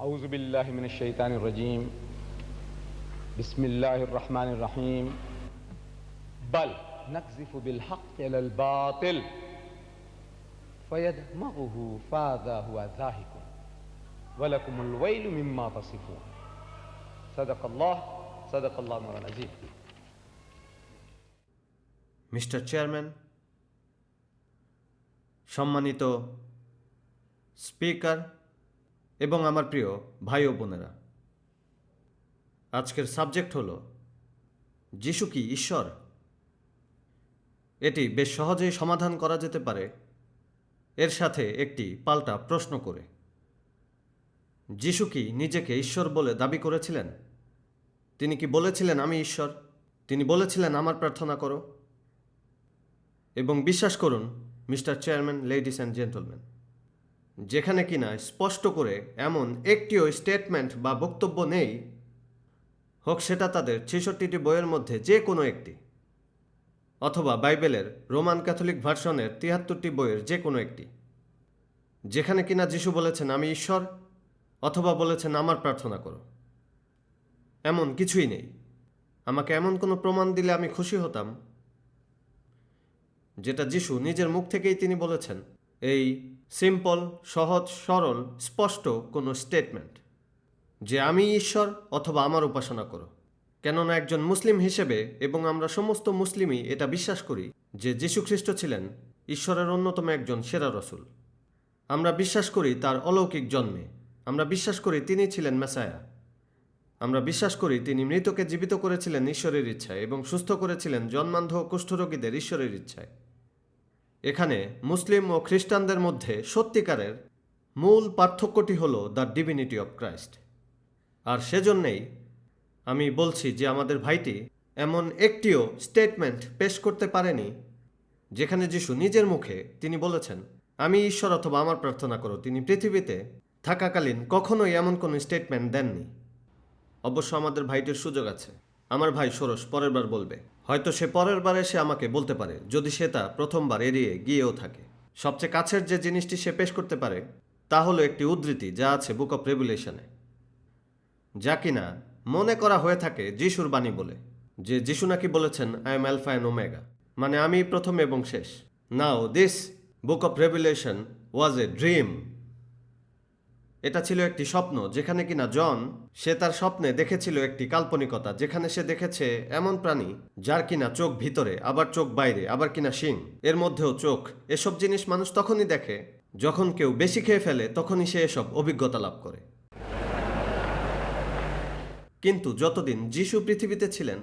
أعوذ بالله من الشيطان الرجيم بسم الله الرحمن الرحيم بل نقذف بالحق على الباطل فيدمغه فاذا هو ذاهق ولكم الويل مما تصفون صدق الله صدق الله مولانا العظيم mister chairman সম্মানিত speaker এবং আমার প্রিয় ভাই ও বোনেরা, আজকের সাবজেক্ট হল যিশু কি ঈশ্বর? এটি বেশ সহজেই সমাধান করা যেতে পারে। এর সাথে একটি পাল্টা প্রশ্ন করে, যিশু কি নিজেকে ঈশ্বর বলে দাবি করেছিলেন? তিনি কি বলেছিলেন আমি ঈশ্বর? তিনি বলেছিলেন আমার প্রার্থনা করো। এবং বিশ্বাস করুন, mister chairman, ladies and gentleman যেখানে কিনা স্পষ্ট করে এমন একটিও স্টেটমেন্ট বা বক্তব্য নেই। হোক, সেটা তাদের ছেষট্টিটি বইয়ের মধ্যে যে কোনো একটি। অথবা বাইবেলের রোমান ক্যাথলিক ভার্সনের তিয়াত্তরটি বইয়ের যে কোনো একটি। যেখানে কিনা যিশু বলেছেন, আমি ঈশ্বর, অথবা বলেছেন, আমার প্রার্থনা করো। এমন কিছুই নেই। আমাকে এমন কোনো প্রমাণ দিলে আমি খুশি হতাম, যেটা যিশু নিজের মুখ থেকেই তিনি বলেছেন, এই সিম্পল, সহজ, সরল, স্পষ্ট কোনো স্টেটমেন্ট যে আমি ঈশ্বর অথবা আমার উপাসনা করো। কেননা একজন মুসলিম হিসেবে এবং আমরা সমস্ত মুসলিমই এটা বিশ্বাস করি যে যীশু খ্রিস্ট ছিলেন ঈশ্বরের অন্যতম একজন সেরা রসুল। আমরা বিশ্বাস করি তার অলৌকিক জন্মে। আমরা বিশ্বাস করি তিনি ছিলেন মেসায়া। আমরা বিশ্বাস করি তিনি মৃতকে জীবিত করেছিলেন ঈশ্বরের ইচ্ছায় এবং সুস্থ করেছিলেন জন্মান্ধ কুষ্ঠরোগীদের ঈশ্বরের ইচ্ছায়। এখানে মুসলিম ও খ্রিস্টানদের মধ্যে সত্যিকারের মূল পার্থক্যটি হল দ্য ডিভিনিটি অব ক্রাইস্ট। আর সেজন্যেই আমি বলছি যে আমাদের ভাইটি এমন একটিও স্টেটমেন্ট পেশ করতে পারেনি, যেখানে যিশু নিজের মুখে তিনি বলেছেন, আমি ঈশ্বর অথবা আমার প্রার্থনা করো, তিনি পৃথিবীতে থাকাকালীন কখনোই এমন কোনো স্টেটমেন্ট দেননি। অবশ্য আমাদের ভাইটির সুযোগ আছে। আমার ভাই ষোড়শ পরের বার বলবে। হয়তো সে পরের বার এসে আমাকে বলতে পারে, যদি সে তা প্রথমবার এড়িয়ে গিয়েও থাকে। সবচেয়ে কাছের যে জিনিসটি সে পেশ করতে পারে, তা হলো একটি উদ্ধৃতি যা আছে বুক অফ রেগুলেশনে যা কিনা মনে করা হয়ে থাকে যিশুর বাণী বলে, যে যিশু নাকি বলেছেন I am alpha and omega মানে আমি প্রথম এবং শেষ। Now this book of regulation was a dream এটা ছিল একটি স্বপ্ন, যেখানে কিনা জন, সে তার স্বপ্নে দেখেছিল একটি কাল্পনিকতা, যেখানে সে দেখেছে এমন প্রাণী, যার কিনা চোখ ভিতরে, আবার চোখ বাইরে, আবার কিনা শিং। এর মধ্যেও চোখ। এসব জিনিস মানুষ তখনই দেখে, যখন কেউ বেশি খেয়ে ফেলে, তখনই সে এসব অভিজ্ঞতা লাভ করে। কিন্তু যতদিন যিশু পৃথিবীতে ছিলেন,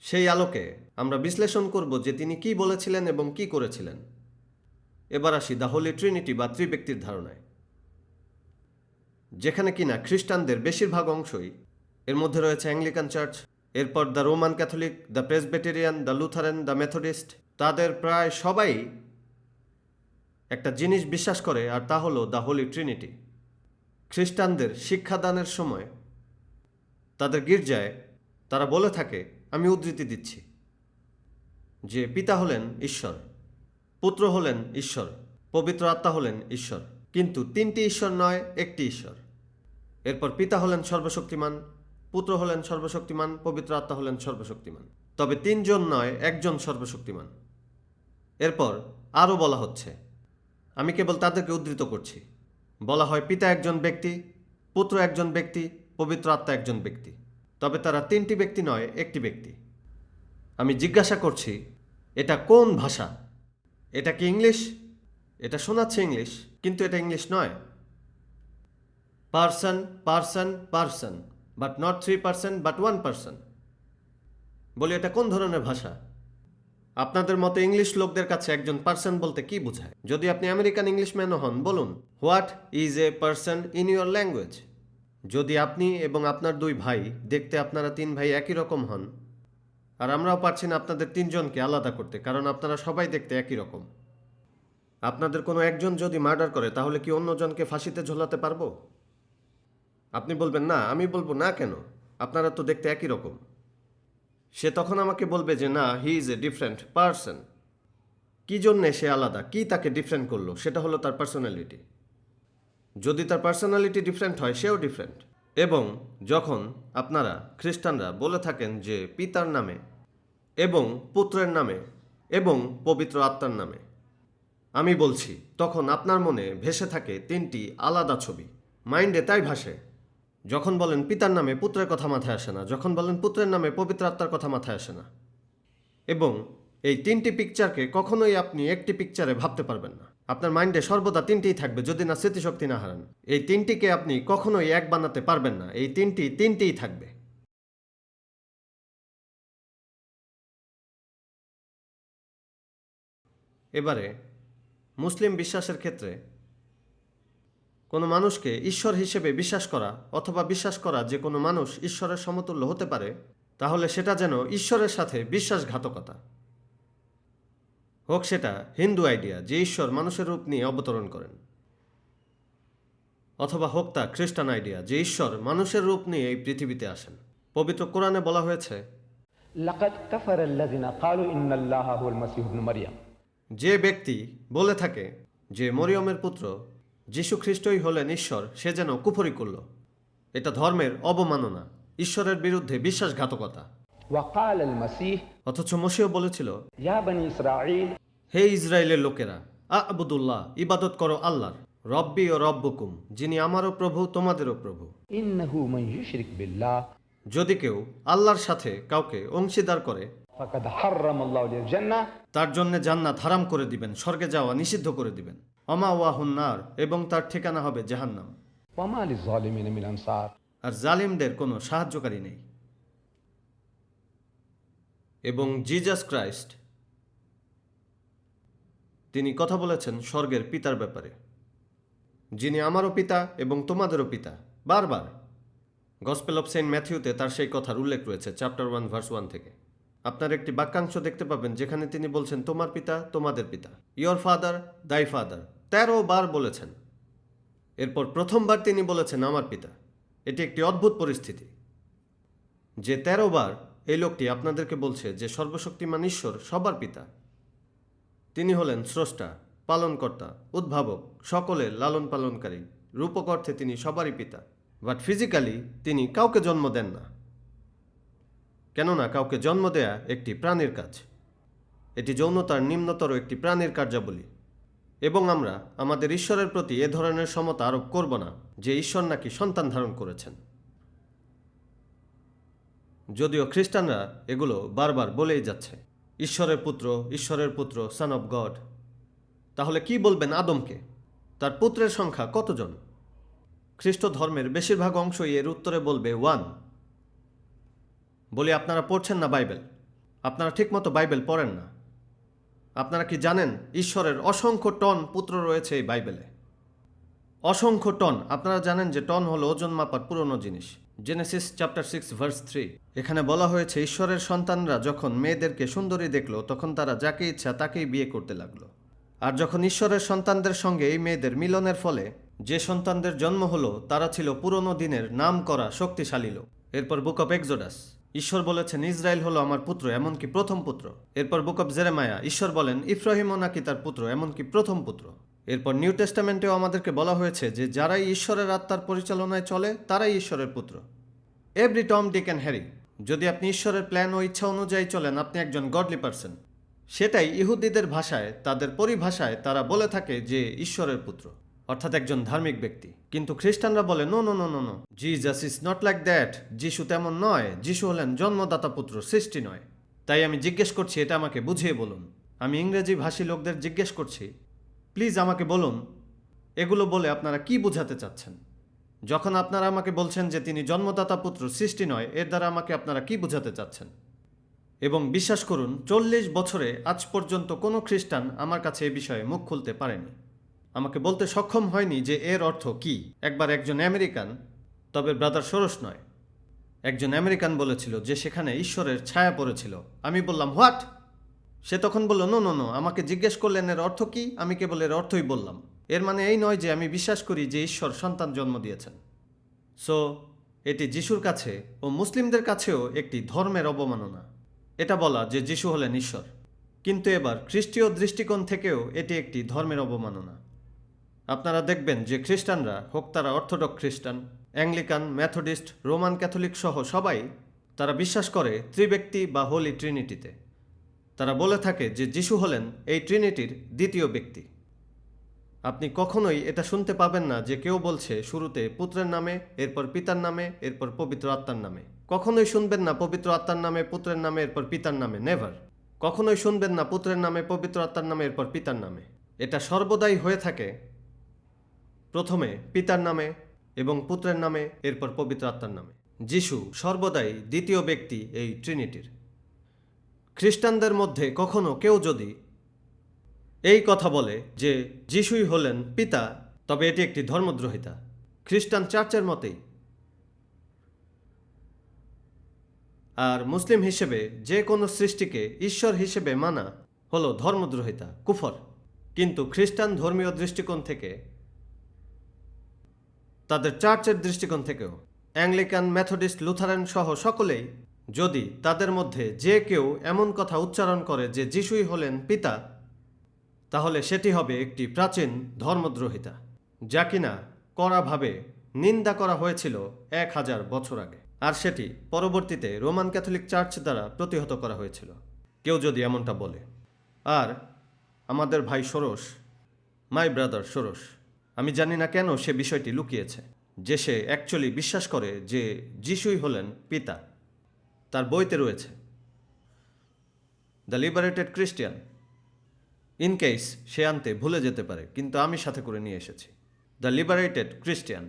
সেই আলোকে আমরা বিশ্লেষণ করব যে তিনি কি বলেছিলেন এবং কি করেছিলেন। এবার আসি দ্য হোলি ট্রিনিটি বা ত্রিব্যক্তির ধারণায়। যেখানে কিনা খ্রিস্টানদের বেশিরভাগ অংশই এর মধ্যে রয়েছে অ্যাংলিকান চার্চ, এরপর the Roman Catholic, the Presbyterian, the Lutheran, the Methodist. তাদের প্রায় সবাই একটা জিনিস বিশ্বাস করে, আর তা হলো দ্য হোলি ট্রিনিটি। খ্রিস্টানদের শিক্ষাদানের সময় তাদের গির্জায় তারা বলে থাকে, আমি উদ্ধৃতি দিচ্ছি যে পিতা হলেন ঈশ্বর, পুত্র হলেন ঈশ্বর, পবিত্র আত্মা হলেন ঈশ্বর। কিন্তু তিনটি ঈশ্বর নয়, একটি ঈশ্বর। এরপর পিতা হলেন সর্বশক্তিমান, পুত্র হলেন সর্বশক্তিমান, পবিত্র আত্মা হলেন সর্বশক্তিমান। তবে তিনজন নয়, একজন সর্বশক্তিমান। এরপর আরও বলা হচ্ছে, আমি কেবল তাদেরকে উদ্ধৃত করছি। বলা হয় পিতা একজন ব্যক্তি, পুত্র একজন ব্যক্তি, পবিত্র আত্মা একজন ব্যক্তি। তবে তারা তিনটি ব্যক্তি নয়, একটি ব্যক্তি। আমি জিজ্ঞাসা করছি, এটা কোন ভাষা? এটা কি ইংলিশ? এটা শোনাচ্ছে ইংলিশ? কিন্তু এটা ইংলিশ নয়। Person person person but not three person but one person বলি, এটা কোন ধরনের ভাষা? আপনাদের মতো ইংলিশ লোকদের কাছে একজন পার্সন বলতে কি বোঝায়? যদি আপনি আমেরিকান ইংলিশম্যানও হন, বলুন, what is a person in your language? যদি আপনি এবং আপনার দুই ভাই দেখতে আপনারা তিন ভাই একই রকম হন, আর আমরাও পারছি না আপনাদের তিনজনকে আলাদা করতে, কারণ আপনারা সবাই দেখতে একই রকম। আপনাদের কোনো একজন যদি মার্ডার করে, তাহলে কি অন্যজনকে ফাঁসিতে ঝোলাতে পারব? আপনি বলবেন, না, আমি বলব, না কেন? আপনারা তো দেখতে একই রকম। সে তখন আমাকে বলবে যে, না he is a different person কী জন্যে সে আলাদা? কি তাকে ডিফারেন্ট করল? সেটা হলো তার পার্সোনালিটি যদি তার পার্সোনালিটি ডিফারেন্ট হয়, সেও ডিফারেন্ট এবং যখন আপনারা খ্রিস্টানরা বলে থাকেন যে, পিতার নামে এবং পুত্রের নামে এবং পবিত্র আত্মার নামে। আমি বলছি, তখন আপনার মনে ভেসে থাকে তিনটি আলাদা ছবি। মাইন্ডে তাই ভাসে। যখন বলেন পিতার নামে পুত্রের কথা মাথায় আসে না, যখন বলেন পুত্রের নামে পবিত্র আত্মার কথা মাথায় আসে না। এবং এই তিনটি পিকচারকে কখনোই আপনি একটি পিকচারে ভাবতে পারবেন না। আপনার মাইন্ডে সর্বদা তিনটিই থাকবে, যদি না স্মৃতিশক্তি না হারান। এই তিনটিকে আপনি কখনোই এক বানাতে পারবেন না, এই তিনটি তিনটিই থাকবে। এবারে মুসলিম বিশ্বাসের ক্ষেত্রে কোনো মানুষকে ঈশ্বর হিসেবে বিশ্বাস করা অথবা বিশ্বাস করা যে কোনো মানুষ ঈশ্বরের সমতুল্য হতে পারে, তাহলে সেটা যেন ঈশ্বরের সাথে বিশ্বাসঘাতকতা। হোক সেটা হিন্দু আইডিয়া যে ঈশ্বর মানুষের রূপ নিয়ে অবতরণ করেন। অথবা হোক তা খ্রিস্টান আইডিয়া যে ঈশ্বর মানুষের রূপ নিয়ে এই পৃথিবীতে আসেন। পবিত্র কোরআনে বলা হয়েছে, লাকাদ ক্বালু ইন্নাল্লাহা হুয়াল মাসীহ মারইয়াম যে ব্যক্তি বলে থাকে যে মরিয়মের পুত্র যীশু খ্রিস্টই হলেন ঈশ্বর সে যেন কুফরি করল। এটা ধর্মের অবমাননা ঈশ্বরের বিরুদ্ধে বিশ্বাসঘাতকতা। অথচ মসিও বলেছিল হে ইসরায়েলের লোকেরা আবুদুল্লাহ ইবাদত করো আল্লাহর রব্বি ও রব্বকুম যিনি আমারও প্রভু তোমাদেরও প্রভু। যদি কেউ আল্লাহর সাথে কাউকে অংশীদার করে তার জন্য জান্নাত হারাম করে দিবেন স্বর্গে যাওয়া নিষিদ্ধ করে দিবেন। অমা ওয়াহুন্নার এবং তার ঠিকানা হবে জাহান্নাম। আর জালিমদের কোনো সাহায্যকারী নেই। এবং জিজাস ক্রাইস্ট তিনি কথা বলেছেন স্বর্গের পিতার ব্যাপারে। যিনি আমারও পিতা এবং তোমাদেরও পিতা। বারবার। গসপেল অফ সেন্ট ম্যাথিউতে তার সেই কথার উল্লেখ রয়েছে চ্যাপ্টার ওয়ান ভার্স ওয়ান থেকে। আপনার একটি বাক্যাংশ দেখতে পাবেন যেখানে তিনি বলছেন, তোমার পিতা তোমাদের পিতা ইয়োর ফাদার দাই ফাদার তেরো বার বলেছেন। এরপর প্রথমবার তিনি বলেছেন, আমার পিতা। এটি একটি অদ্ভুত পরিস্থিতি। যে তেরো বার এই লোকটি আপনাদেরকে বলছে যে, সর্বশক্তিমান ঈশ্বর, সবার পিতা। তিনি হলেন স্রষ্টা, পালনকর্তা, উদ্ভাবক সকলের লালন পালনকারী, রূপক অর্থে তিনি সবারই পিতা। বাট ফিজিক্যালি তিনি কাউকে জন্ম দেন না। কেননা কাউকে জন্ম দেয়া একটি প্রাণীর কাজ। এটি যৌনতার নিম্নতর একটি প্রাণীর কার্যাবলী। এবং আমরা আমাদের ঈশ্বরের প্রতি এ ধরনের সমতা আরোপ করব না, যে ঈশ্বর নাকি সন্তান ধারণ করেছেন। যদিও খ্রিস্টানরা এগুলো বারবার বলেই যাচ্ছে, ঈশ্বরের পুত্র ঈশ্বরের পুত্র সান অফ গড তাহলে কি বলবেন আদমকে? তার পুত্রের সংখ্যা কতজন? খ্রিস্ট ধর্মের বেশিরভাগ অংশই এর উত্তরে বলবে ওয়ান বলি, আপনারা পড়ছেন না বাইবেল? আপনারা ঠিকমতো বাইবেল পড়েন না? আপনারা কি জানেন ঈশ্বরের অসংখ্য টন পুত্র রয়েছে এই বাইবেলে? অসংখ্য টন। আপনারা জানেন যে টন হলো ওজন মাপার পুরনো জিনিস। Genesis chapter six verse three এখানে বলা হয়েছে, ঈশ্বরের সন্তানরা যখন মেয়েদেরকে সুন্দরী দেখল, তখন তারা যাকে ইচ্ছা তাকেই বিয়ে করতে লাগল। আর যখন ঈশ্বরের সন্তানদের সঙ্গে এই মেয়েদের মিলনের ফলে যে সন্তানদের জন্ম হলো, তারা ছিল পুরনো দিনের নাম করা শক্তিশালী লোক। এরপর বুক অফ এক্সোডাস ঈশ্বর বলেছেন, ইসরায়েল হলো আমার পুত্র, এমনকি প্রথম পুত্র। এরপর বুক অফ জেরেমায়া, ঈশ্বর বলেন, ইফ্রাহিমও নাকি তার পুত্র, এমনকি প্রথম পুত্র। এরপর নিউ টেস্টামেন্টেও আমাদেরকে বলা হয়েছে যে, যারাই ঈশ্বরের আত্মার পরিচালনায় চলে, তারাই ঈশ্বরের পুত্র। Every Tom, Dick and Harry, যদি আপনি ঈশ্বরের প্ল্যান ও ইচ্ছা অনুযায়ী চলেন, আপনি একজন গডলি পার্সন। সেটাই ইহুদিদের ভাষায়, তাদের পরিভাষায় তারা বলে থাকে যে, ঈশ্বরের পুত্র। অর্থাৎ একজন ধার্মিক ব্যক্তি। কিন্তু খ্রিস্টানরা বলে no no no no no Jesus is not like that যিশু তেমন নয়। যিশু হলেন জন্মদাতা পুত্র, সৃষ্টি নয়। তাই আমি জিজ্ঞেস করছি, এটা আমাকে বুঝিয়ে বলুন। আমি ইংরেজি ভাষী লোকদের জিজ্ঞেস করছি প্লিজ আমাকে বলুন, এগুলো বলে আপনারা কি বোঝাতে চাচ্ছেন? যখন আপনারা আমাকে বলছেন যে তিনি জন্মদাতা পুত্র, সৃষ্টি নয়, এর দ্বারা আমাকে আপনারা কি বোঝাতে চাচ্ছেন? এবং বিশ্বাস করুন, চল্লিশ বছরে আজ পর্যন্ত কোনো খ্রিস্টান আমার কাছে এ বিষয়ে মুখ খুলতে পারেনি। আমাকে বলতে সক্ষম হয়নি যে এর অর্থ কি। একবার একজন আমেরিকান, তবে ব্রাদার সরস নয়। একজন আমেরিকান বলেছিল যে সেখানে ঈশ্বরের ছায়া পড়েছিল। আমি বললাম, হোয়াট? সে তখন বলল, নো নো নো, আমাকে জিজ্ঞেস করলেন, এর অর্থ কি? আমি কেবল এর অর্থই বললাম। এর মানে এই নয় যে আমি বিশ্বাস করি যে ঈশ্বর সন্তান জন্ম দিয়েছেন। সো, এটি যিশুর কাছে ও মুসলিমদের কাছেও একটি ধর্মের অবমাননা। এটা বলা যে যিশু হলেন ঈশ্বর। কিন্তু এবার খ্রিস্টীয় দৃষ্টিকোণ থেকেও এটি একটি ধর্মের অবমাননা। আপনারা দেখবেন যে খ্রিস্টানরা হোক তারা অর্থোডক্স খ্রিস্টান, অ্যাংলিকান, ম্যাথোডিস্ট, রোমান ক্যাথলিক সহ সবাই তারা বিশ্বাস করে ত্রিব্যক্তি বা হোলি ট্রিনিটিতে। তারা বলে থাকে যে যিশু হলেন এই ট্রিনিটির দ্বিতীয় ব্যক্তি। আপনি কখনোই এটা শুনতে পাবেন না যে কেউ বলছে শুরুতে পুত্রের নামে, এরপর পিতার নামে, এরপর পবিত্র আত্মার নামে। কখনোই শুনবেন না পবিত্র আত্মার নামে, পুত্রের নামে, এরপর পিতার নামে, নেভার। কখনোই শুনবেন না পুত্রের নামে, পবিত্র আত্মার নামে, এরপর পিতার নামে। এটা সর্বদাই হয়ে থাকে প্রথমে পিতার নামে এবং পুত্রের নামে, এরপর পবিত্র আত্মার নামে। যিশু সর্বদাই দ্বিতীয় ব্যক্তি এই ট্রিনিটির খ্রিস্টানদের মধ্যে কখনো কেউ যদি এই কথা বলে যে যিশুই হলেন পিতা, তবে এটি একটি ধর্মদ্রোহিতা। খ্রিস্টান চার্চের মতেই। আর মুসলিম হিসেবে যে কোনো সৃষ্টিকে ঈশ্বর হিসেবে মানা হলো ধর্মদ্রোহিতা, কুফর। কিন্তু খ্রিস্টান ধর্মীয় দৃষ্টিকোণ থেকে তাদের চার্চের দৃষ্টিকোণ থেকেও। অ্যাংলিকান মেথডিস্ট লুথারেন সহ সকলেই যদি তাদের মধ্যে যে কেউ এমন কথা উচ্চারণ করে যে যিশুই হলেন পিতা, তাহলে সেটি হবে একটি প্রাচীন ধর্মদ্রোহিতা, যা কিনা কড়াভাবে নিন্দা করা হয়েছিল এক হাজার বছর আগে। আর সেটি পরবর্তীতে রোমান ক্যাথলিক চার্চ দ্বারা প্রতিহত করা হয়েছিল। কেউ যদি এমনটা বলে, আর আমাদের ভাই ষোড়শ মাই ব্রাদার ষোড়শ আমি জানি না কেন সে বিষয়টি লুকিয়েছে, যে সে অ্যাকচুয়ালি বিশ্বাস করে যে যিশুই হলেন পিতা। তার বইতে রয়েছে the liberated Christian in case সে আনতে ভুলে যেতে পারে, কিন্তু আমি সাথে করে নিয়ে এসেছি। The liberated Christian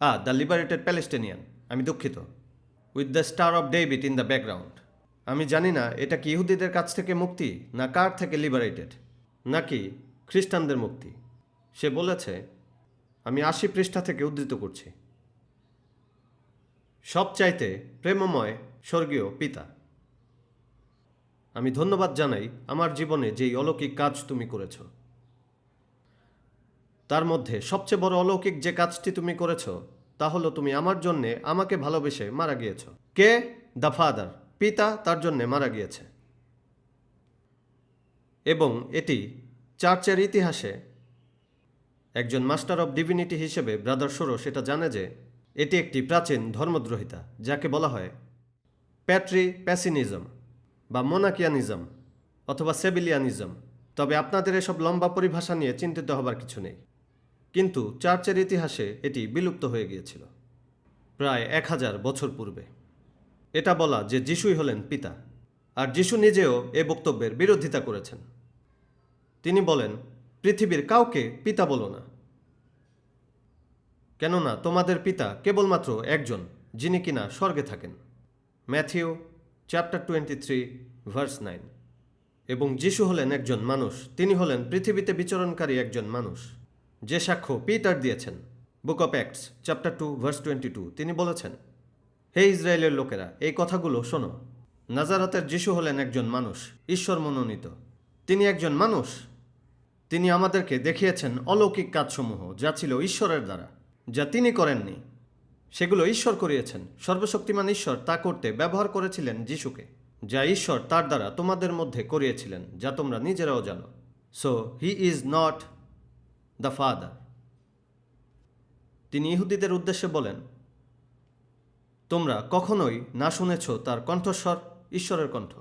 uh the liberated Palestinian আমি দুঃখিত। With the star of David in the background আমি জানি না, এটা কি ইহুদিদের কাছ থেকে মুক্তি, না কার থেকে লিবারেটেড নাকি খ্রিস্টানদের মুক্তি। সে বলেছে, আমি আশি পৃষ্ঠা থেকে উদ্ধৃত করছি। সবচাইতে প্রেমময় স্বর্গীয় পিতা। আমি ধন্যবাদ জানাই আমার জীবনে যেই অলৌকিক কাজ তুমি করেছ। তার মধ্যে সবচেয়ে বড় অলৌকিক যে কাজটি তুমি করেছ, তা হলো তুমি আমার জন্যে আমাকে ভালোবেসে মারা গিয়েছ। কে? The father. পিতা তার জন্যে মারা গিয়েছে। এবং এটি চার্চের ইতিহাসে একজন মাস্টার অব ডিভিনিটি হিসেবে ব্রাদার সোরো সেটা জানে যে এটি একটি প্রাচীন ধর্মদ্রোহিতা, যাকে বলা হয় প্যাট্রি প্যাসিনিজম বা মোনাকিয়ানিজম অথবা সেবিলিয়ানিজম। তবে আপনাদের এসব লম্বা পরিভাষা নিয়ে চিন্তিত হবার কিছু নেই। কিন্তু চার্চের ইতিহাসে এটি বিলুপ্ত হয়ে গিয়েছিল, প্রায় এক হাজার বছর পূর্বে। এটা বলা যে যিশুই হলেন পিতা, আর যিশু নিজেও এ বক্তব্যের বিরোধিতা করেছেন। তিনি বলেন, পৃথিবীর কাউকে পিতা বলো না। কেননা তোমাদের পিতা কেবলমাত্র একজন, যিনি কিনা স্বর্গে থাকেন। Matthew chapter twenty three, verse nine. এবং যিশু হলেন একজন মানুষ, তিনি হলেন পৃথিবীতে বিচরণকারী একজন মানুষ। যে সাক্ষ্য পিটার দিয়েছেন, book of Acts, chapter two, verse twenty two, তিনি বলেছেন, হে ইসরায়েলের লোকেরা, এই কথাগুলো শোনো। নাজারাতের যিশু হলেন একজন মানুষ ঈশ্বর মনোনীত তিনি একজন মানুষ তিনি আমাদেরকে দেখিয়েছেন অলৌকিক কাজসমূহ, যা ছিল ঈশ্বরের দ্বারা, যা তিনি করেননি। সেগুলো ঈশ্বর করিয়েছেন। সর্বশক্তিমান ঈশ্বর তা করতে ব্যবহার করেছিলেন যিশুকে, যা ঈশ্বর তার দ্বারা তোমাদের মধ্যে করিয়েছিলেন, যা তোমরা নিজেরাও জানো। So he is not the father তিনি ইহুদিদের উদ্দেশ্যে বলেন, তোমরা কখনোই না শুনেছ তার কণ্ঠস্বর, ঈশ্বরের কণ্ঠ।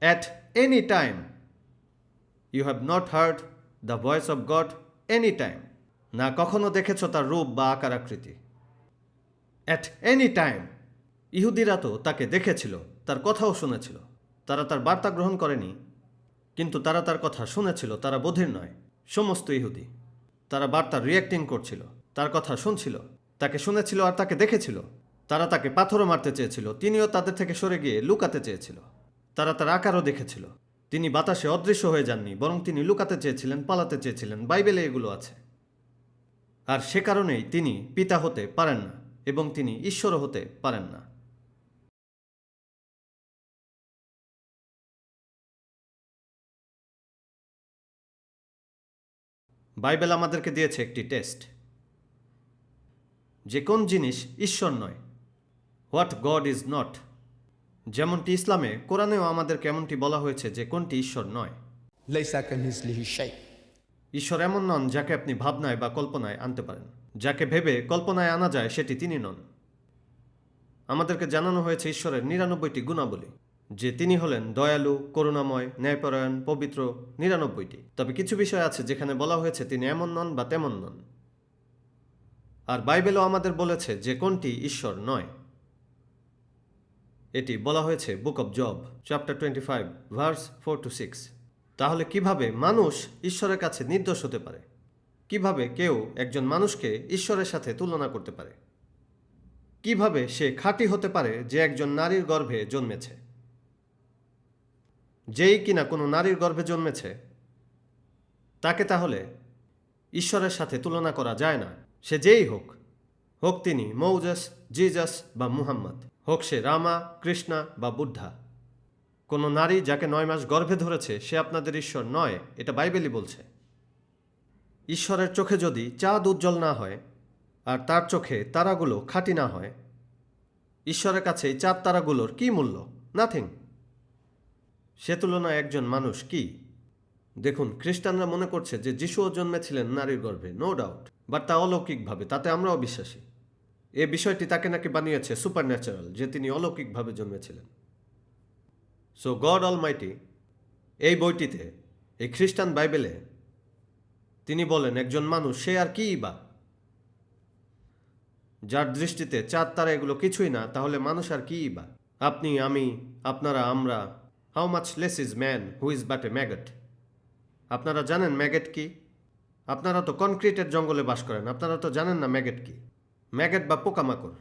At any time you have not heard the voice of God any time না কখনো দেখেছ তার রূপ বা আকার আকৃতি? অ্যাট এনি টাইম ইহুদিরা তো তাকে দেখেছিল, তার কথাও শুনেছিল। তারা তার বার্তা গ্রহণ করেনি, কিন্তু তারা তার কথা শুনেছিল, তারা বোধের নয়। সমস্ত ইহুদি। তারা বার্তার রিয়াক্টিং করছিল, তার কথা শুনছিল, তাকে শুনেছিল আর তাকে দেখেছিল। তারা তাকে পাথরও মারতে চেয়েছিল, তিনিও তাদের থেকে সরে গিয়ে লুকাতে চেয়েছিল। তারা তার আকারও দেখেছিল। তিনি বাতাসে অদৃশ্য হয়ে যাননি, বরং তিনি লুকাতে চেয়েছিলেন, পালাতে চেয়েছিলেন, বাইবেলে এগুলো আছে। আর সে কারণেই তিনি পিতা হতে পারেন না এবং তিনি ঈশ্বরও হতে পারেন না। বাইবেল আমাদেরকে দিয়েছে একটি টেস্ট। যে কোন জিনিস ঈশ্বর নয়, হোয়াট গড ইজ নট যেমনটি ইসলামে কোরআনেও আমাদের কেমনটি বলা হয়েছে যে কোনটি ঈশ্বর নয়। ঈশ্বর এমন নন যাকে আপনি ভাবনায় বা কল্পনায় আনতে পারেন। যাকে ভেবে কল্পনায় আনা যায় সেটি তিনি নন। আমাদেরকে জানানো হয়েছে ঈশ্বরের নিরানব্বইটি গুণাবলী যে তিনি হলেন দয়ালু করুণাময় ন্যায়পরায়ণ পবিত্র নিরানব্বইটি। তবে কিছু বিষয় আছে যেখানে বলা হয়েছে তিনি এমন নন বা তেমন নন। আর বাইবেলও আমাদের বলেছে যে কোনটি ঈশ্বর নয়। এটি বলা হয়েছে book of Job, chapter twenty five, verse four to six. তাহলে কীভাবে মানুষ ঈশ্বরের কাছে নির্দোষ হতে পারে? কীভাবে কেউ একজন মানুষকে ঈশ্বরের সাথে তুলনা করতে পারে? কীভাবে সে খাঁটি হতে পারে যে একজন নারীর গর্ভে জন্মেছে? যেই কিনা কোনো নারীর গর্ভে জন্মেছে, তাকে তাহলে ঈশ্বরের সাথে তুলনা করা যায় না। সে যেই হোক হোক তিনি মৌজাস, জিজাস বা মুহাম্মদ। হোক সে রামা, কৃষ্ণা বা বুদ্ধা। কোনো নারী যাকে নয় মাস গর্ভে ধরেছে, সে আপনাদের ঈশ্বর নয়, এটা বাইবেলই বলছে। ঈশ্বরের চোখে যদি চাঁদ উজ্জ্বল না হয়, আর তার চোখে তারাগুলো খাঁটি না হয়, ঈশ্বরের কাছে চাঁদ তারাগুলোর কি মূল্য? নাথিং সে তুলনায় একজন মানুষ কি? দেখুন, খ্রিস্টানরা মনে করছে যে যিশুও জন্মেছিলেন নারীর গর্ভে নো ডাউট বাট তা অলৌকিকভাবে, তাতে আমরাও বিশ্বাসী। এ বিষয়টি তাকে নাকি বানিয়েছে সুপার ন্যাচারাল যে তিনি অলৌকিকভাবে জন্মেছিলেন। সো গড অলমাইটি এই বইটিতে, এই খ্রিস্টান বাইবেলে, তিনি বলেন, একজন মানুষ, সে আর কিই বা? যার দৃষ্টিতে চাঁদ তারা এগুলো কিছুই না, তাহলে মানুষ আর কিই বা? আপনি, আমি, আপনারা, আমরা how much less is man who is but a maggot আপনারা জানেন ম্যাগেট কি? আপনারা তো কনক্রিটের জঙ্গলে বাস করেন, আপনারা তো জানেন না ম্যাগেট কি? ম্যাগেট বা পোকামাকড়।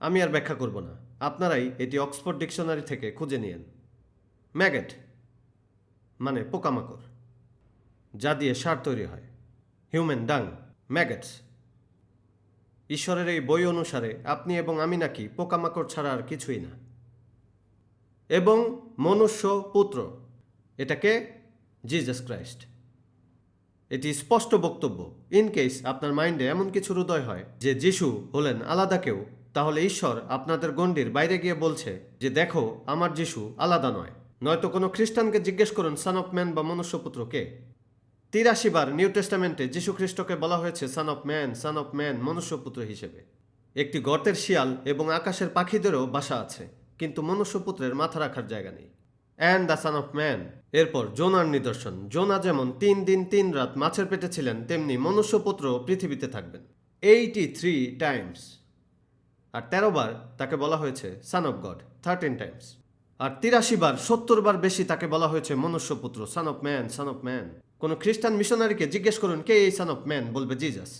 আমি আর ব্যাখ্যা করব না। আপনারাই এটি অক্সফোর্ড ডিকশনারি থেকে খুঁজে নিয়েন। ম্যাগেট মানে পোকামাকড়, যা দিয়ে সার তৈরি হয়। হিউম্যান ডাং, ম্যাগেটস। ঈশ্বরের এই বই অনুসারে আপনি এবং আমি নাকি পোকামাকড় ছাড়া আর কিছুই না। এবং মনুষ্য পুত্র, এটাকে জিজাস ক্রাইস্ট এটি স্পষ্ট বক্তব্য। ইন কেস আপনার মাইন্ডে এমন কিছু হৃদয় হয় যে যিশু হলেন আলাদা কেউ, তাহলে ঈশ্বর আপনাদের গণ্ডির বাইরে গিয়ে বলছে যে দেখো, আমার যিশু আলাদা নয়। নয়তো কোনো খ্রিস্টানকে জিজ্ঞেস করুন সান অফ ম্যান বা মনুষ্যপুত্র কে? তিরাশি বার নিউ টেস্টামেন্টে যীশু খ্রিস্টকে বলা হয়েছে son of man son of man মনুষ্যপুত্র হিসেবে। একটি গর্তের শিয়াল এবং আকাশের পাখিদেরও বাসা আছে, কিন্তু মনুষ্যপুত্রের মাথা রাখার জায়গা নেই। And the son of man এরপর জোনার নিদর্শন। জোনা যেমন তিন দিন তিন রাত মাছের পেটে ছিলেন, তেমনি মনুষ্যপুত্র পৃথিবীতে থাকবেন। এইটি থ্রি টাইমস আর তেরো বার তাকে বলা হয়েছে son of God thirteen times আর তিরাশি বার, সত্তর বার বেশি তাকে বলা হয়েছে মনুষ্যপুত্র son of man son of man কোনো খ্রিস্টান মিশনারিকে জিজ্ঞেস করুন, কে এই সান অফ ম্যান বলবে জিজাস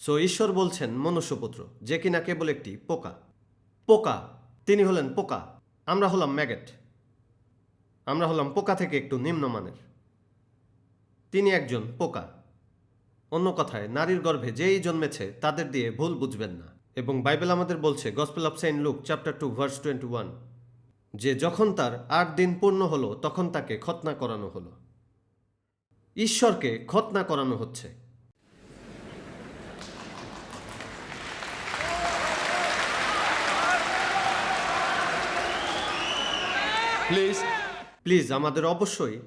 সো ঈশ্বর বলছেন মনুষ্যপুত্র, যে কিনা কেবল একটি পোকা। পোকা তিনি হলেন পোকা, আমরা হলাম ম্যাগেট। আমরা হলাম পোকা থেকে একটু নিম্নমানের তিনি একজন পোকা। অন্য কথায়, নারীর গর্ভে যেই জন্মেছে, তাদের দিয়ে ভুল বুঝবেন না। এবং বাইবেল আমাদের বলছে, gospel of Saint Luke, chapter two, verse twenty one, যে যখন তার আট দিন পূর্ণ হলো, তখন তাকে খতনা করানো হলো। ঈশ্বরকে খতনা করানো হচ্ছে। Please, প্লিজ আমাদের অবশ্যই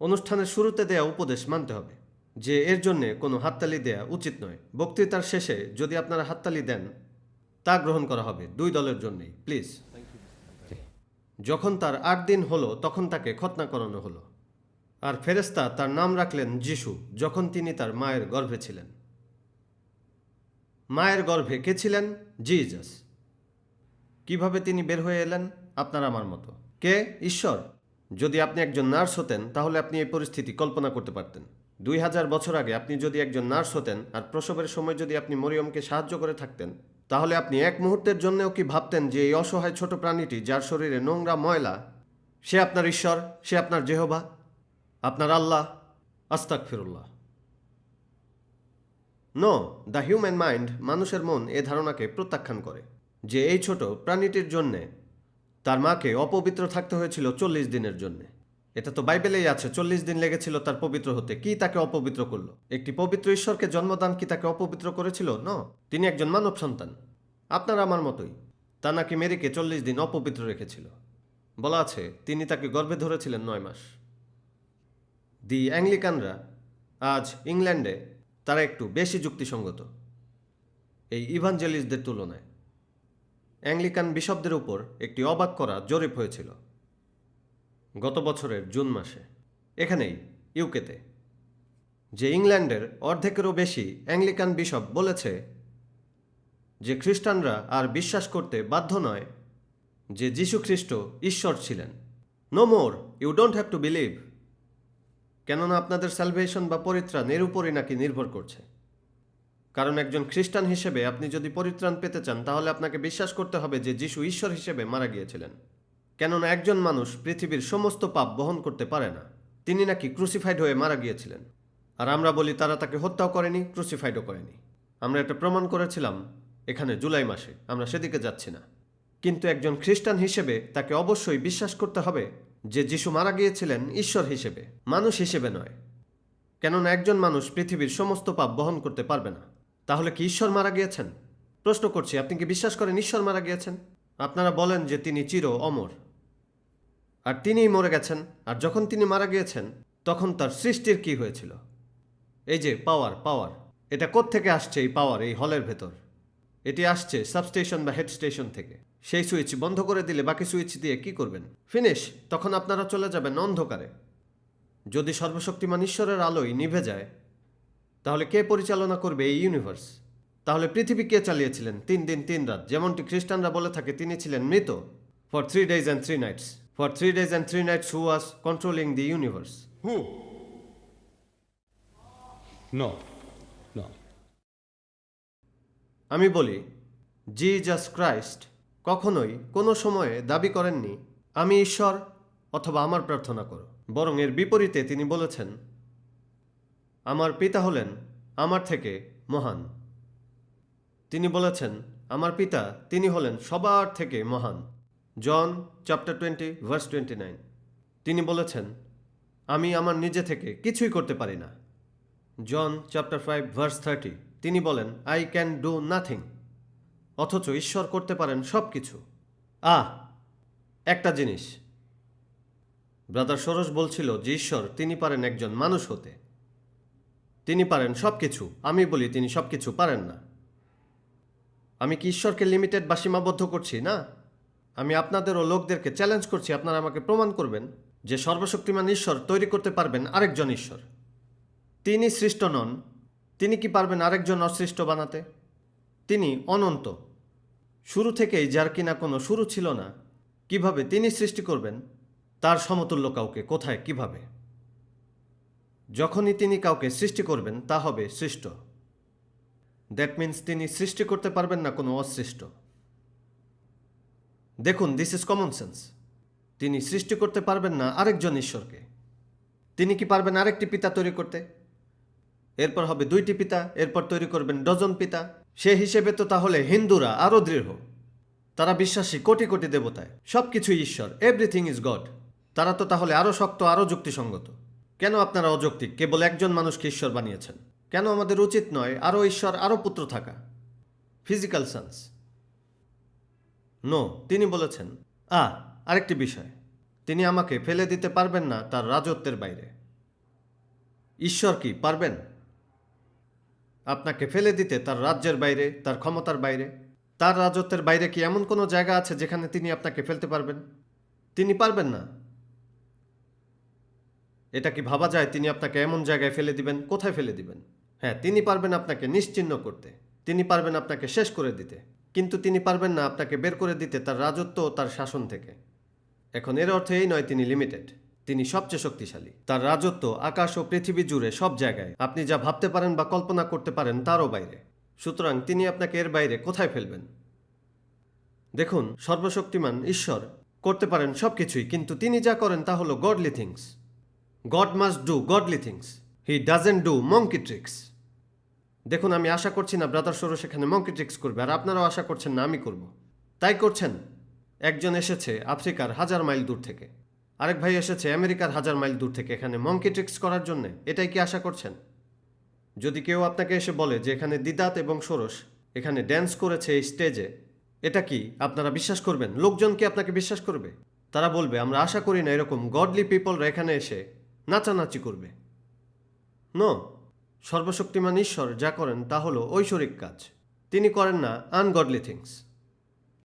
অনুষ্ঠানের শুরুতে দেয়া উপদেশ মানতে হবে যে এর জন্যে কোনো হাততালি দেয়া উচিত নয়। বক্তৃতার শেষে যদি আপনারা হাততালি দেন তা গ্রহণ করা হবে দুই দলের জন্যই। প্লিজ যখন তার আট দিন হলো তখন তাকে খতনা করানো হলো। আর ফেরেস্তা তার নাম রাখলেন যিশু যখন তিনি তার মায়ের গর্ভে ছিলেন। মায়ের গর্ভে কে ছিলেন? জিজাস কীভাবে তিনি বের হয়ে এলেন? আপনার আমার মতো। কে? ঈশ্বর। যদি আপনি একজন নার্স হতেন, তাহলে আপনি এই পরিস্থিতি কল্পনা করতে পারতেন। দুই হাজার বছর আগে আপনি যদি একজন নার্স হতেন, আর প্রসবের সময় যদি আপনি মরিয়মকে সাহায্য করে থাকতেন, তাহলে আপনি এক মুহূর্তের জন্যও কি ভাবতেন যে এই অসহায় ছোট প্রাণীটি যার শরীরে নোংরা ময়লা, সে আপনার ঈশ্বর, সে আপনার জেহবা, আপনার আল্লাহ? আস্তাক ফিরুল্লাহ নো দ্য হিউম্যান মাইন্ড মানুষের মন, এ ধারণাকে প্রত্যাখ্যান করে যে এই ছোট প্রাণীটির জন্যে তার মাকে অপবিত্র থাকতে হয়েছিল চল্লিশ দিনের জন্যে। এটা তো বাইবেলেই আছে, চল্লিশ দিন লেগেছিল তার পবিত্র হতে। কি তাকে অপবিত্র করল? একটি পবিত্র ঈশ্বরকে জন্মদান কি তাকে অপবিত্র করেছিল? ন। তিনি একজন মানব সন্তান। আপনার আমার মতোই। তা নাকি মেরিকে চল্লিশ দিন অপবিত্র রেখেছিল। বলা আছে, তিনি তাকে গর্ভে ধরেছিলেন নয় মাস। দি অ্যাংলিকানরা আজ ইংল্যান্ডে তারা একটু বেশি যুক্তিসঙ্গত। এই ইভাঞ্জেলিস্টদের তুলনায়। অ্যাংলিকান বিশপদের উপর একটি অবাক করা জরিপ হয়েছিল। গত বছরের জুন মাসে। এখানেই, ইউকেতে। যে ইংল্যান্ডের অর্ধেকেরও বেশি অ্যাংলিকান বিশপ বলেছে যে খ্রিস্টানরা আর বিশ্বাস করতে বাধ্য নয় যে যীশু খ্রিস্ট ঈশ্বর ছিলেন। No more you don't have to believe কেননা আপনাদের স্যালভেশন বা পরিত্রাণ এর উপরই নাকি নির্ভর করছে। কারণ একজন খ্রিস্টান হিসেবে আপনি যদি পরিত্রাণ পেতে চান, তাহলে আপনাকে বিশ্বাস করতে হবে যে যিশু ঈশ্বর হিসেবে মারা গিয়েছিলেন। কেননা একজন মানুষ পৃথিবীর সমস্ত পাপ বহন করতে পারে না। তিনি নাকি ক্রুসিফাইড হয়ে মারা গিয়েছিলেন। আর আমরা বলি, তারা তাকে হত্যাও করেনি, ক্রুসিফাইডও করেনি। আমরা এটা প্রমাণ করেছিলাম এখানে জুলাই মাসে, আমরা সেদিকে যাচ্ছি না। কিন্তু একজন খ্রিস্টান হিসেবে তাকে অবশ্যই বিশ্বাস করতে হবে যে যিশু মারা গিয়েছিলেন ঈশ্বর হিসেবে, মানুষ হিসেবে নয়। কেননা একজন মানুষ পৃথিবীর সমস্ত পাপ বহন করতে পারবে না। তাহলে কি ঈশ্বর মারা গিয়েছেন? প্রশ্ন করছি, আপনি কি বিশ্বাস করেন ঈশ্বর মারা গিয়েছেন? আপনারা বলেন যে তিনি চির অমর। আর তিনিই মরে গেছেন, আর যখন তিনি মারা গিয়েছেন, তখন তার সৃষ্টির কি হয়েছিল? এই যে পাওয়ার পাওয়ার এটা থেকে আসছে এই পাওয়ার এই হলের ভেতর? এটি আসছে সাবস্টেশন বা হেড স্টেশন থেকে। সেই সুইচ বন্ধ করে দিলে বাকি সুইচ দিয়ে কি করবেন? ফিনিশ তখন আপনারা চলে যাবেন অন্ধকারে। যদি সর্বশক্তিমান ঈশ্বরের আলোয় নিভে যায় তাহলে কে পরিচালনা করবে এই ইউনিভার্স তাহলে পৃথিবী কে চালিয়েছিলেন? তিন দিন তিন রাত। যেমনটি খ্রিস্টানরা বলে থাকে তিনি ছিলেন মৃত। For three days and three nights for three days and three nights who was controlling the universe. No. আমি বলি জি জিজাস ক্রাইস্ট কখনোই কোনো সময়ে দাবি করেননি আমি ঈশ্বর অথবা আমার প্রার্থনা করো। বরং এর বিপরীতে তিনি বলেছেন আমার পিতা হলেন আমার থেকে মহান। তিনি বলেছেন, আমার পিতা, তিনি হলেন সবার থেকে মহান। John chapter twenty, verse twenty nine. তিনি বলেছেন, আমি আমার নিজে থেকে কিছুই করতে পারি না। John chapter five, verse thirty, তিনি বলেন, আই ক্যান ডু নাথিং, অথচ ঈশ্বর করতে পারেন সব কিছু আহ, একটা জিনিস। ব্রাদার সরোজ বলছিল যে ঈশ্বর তিনি পারেন একজন মানুষ হতে। তিনি পারেন সব কিছু আমি বলি, তিনি সব কিছু পারেন না। আমি কি ঈশ্বরকে লিমিটেড বা সীমাবদ্ধ করছি, না? আমি আপনাদের ও লোকদেরকে চ্যালেঞ্জ করছি, আপনারা আমাকে প্রমাণ করবেন যে সর্বশক্তিমান ঈশ্বর তৈরি করতে পারবেন আরেকজন ঈশ্বর। তিনি সৃষ্ট নন, তিনি কি পারবেন আরেকজন অসৃষ্ট বানাতে? তিনি অনন্ত। শুরু থেকেই যার কিনা কোনো শুরু ছিল না, কীভাবে তিনি সৃষ্টি করবেন, তার সমতুল্য কাউকে কোথায়, কীভাবে? যখনই তিনি কাউকে সৃষ্টি করবেন, তা হবে সৃষ্ট। দ্যাট মিন্স তিনি সৃষ্টি করতে পারবেন না কোনো অসৃষ্ট। দেখুন দিস ইজ কমন সেন্স তিনি সৃষ্টি করতে পারবেন না আরেকজন ঈশ্বরকে। তিনি কি পারবেন আরেকটি পিতা তৈরি করতে? এরপর হবে দুইটি পিতা, এরপর তৈরি করবেন ডজন পিতা। সে হিসেবে তো তাহলে হিন্দুরা আরও দৃঢ়। তারা বিশ্বাসী কোটি কোটি দেবতায়। সব কিছুই ঈশ্বর এভরিথিং ইজ গড তারা তো তাহলে আরও শক্ত, আরও যুক্তিসঙ্গত। কেন আপনারা অযৌক্তিক? কেবল একজন মানুষকে ঈশ্বর বানিয়েছেন। কেন আমাদের উচিত নয় আরও ঈশ্বর আরও পুত্র থাকা? ফিজিক্যাল সায়েন্স নো তিনি বলেছেন, আ, আরেকটি বিষয়। তিনি আমাকে ফেলে দিতে পারবেন না তার রাজত্বের বাইরে। ঈশ্বর কি, পারবেন? আপনাকে ফেলে দিতে তার রাজ্যের বাইরে, তার ক্ষমতার বাইরে। তার রাজত্বের বাইরে কি এমন কোনো জায়গা আছে যেখানে তিনি আপনাকে ফেলতে পারবেন? তিনি পারবেন না। এটা কি ভাবা যায় তিনি আপনাকে এমন জায়গায় ফেলে দিবেন? কোথায় ফেলে দিবেন? হ্যাঁ তিনি পারবেন আপনাকে নিশ্চিহ্ন করতে। তিনি পারবেন আপনাকে শেষ করে দিতে। কিন্তু তিনি পারবেন না আপনাকে বের করে দিতে তার রাজত্ব ও তার শাসন থেকে। এখন এর অর্থ এই নয় তিনি লিমিটেড তিনি সবচেয়ে শক্তিশালী। তার রাজত্ব আকাশ ও পৃথিবী জুড়ে সব জায়গায়। আপনি যা ভাবতে পারেন বা কল্পনা করতে পারেন তারও বাইরে। সুতরাং তিনি আপনাকে এর বাইরে কোথায় ফেলবেন? দেখুন, সর্বশক্তিমান ঈশ্বর করতে পারেন সব কিছুই কিন্তু তিনি যা করেন তা হলো godly things God must do godly things he doesn't do monkey tricks দেখুন, আমি আশা করছি না ব্রাদার সরো সেখানে মঙ্কি ট্রিক্স করবে, আর আপনারাও আশা করছেন না, আমি করব। তাই করছেন। একজন এসেছে আফ্রিকার হাজার মাইল দূর থেকে। আরেক ভাই এসেছে আমেরিকার হাজার মাইল দূর থেকে এখানে মঙ্কি ট্রিক্স করার জন্যে। এটাই কি আশা করছেন? যদি কেউ আপনাকে এসে বলে যে এখানে দিদাত এবং ষোড়শ এখানে ড্যান্স করেছে এই স্টেজে এটা কি আপনারা বিশ্বাস করবেন? লোকজন কি আপনাকে বিশ্বাস করবে? তারা বলবে, আমরা আশা করি না এরকম গডলি পিপলরা এখানে এসে নাচানাচি করবে। ন, সর্বশক্তিমান ঈশ্বর যা করেন তা হলো ঐশ্বরিক কাজ। তিনি করেন না আনগডলি থিংস